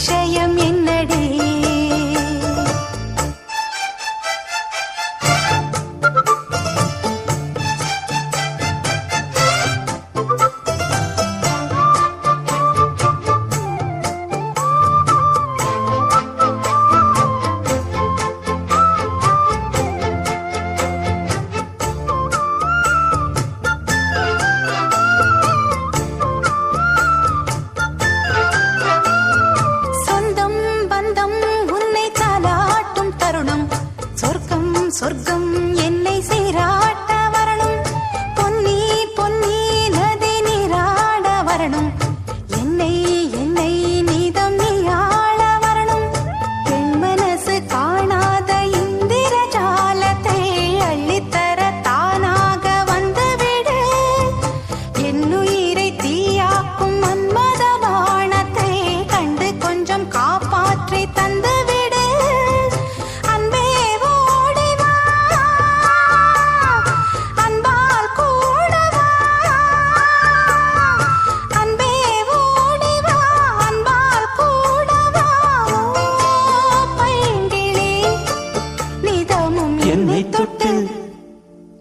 விஷயம் என்னடி? சொர்க்கம் என்னை சீராட்ட வரணும். பொன்னி பொன்னி நதி நீராட வரணும்.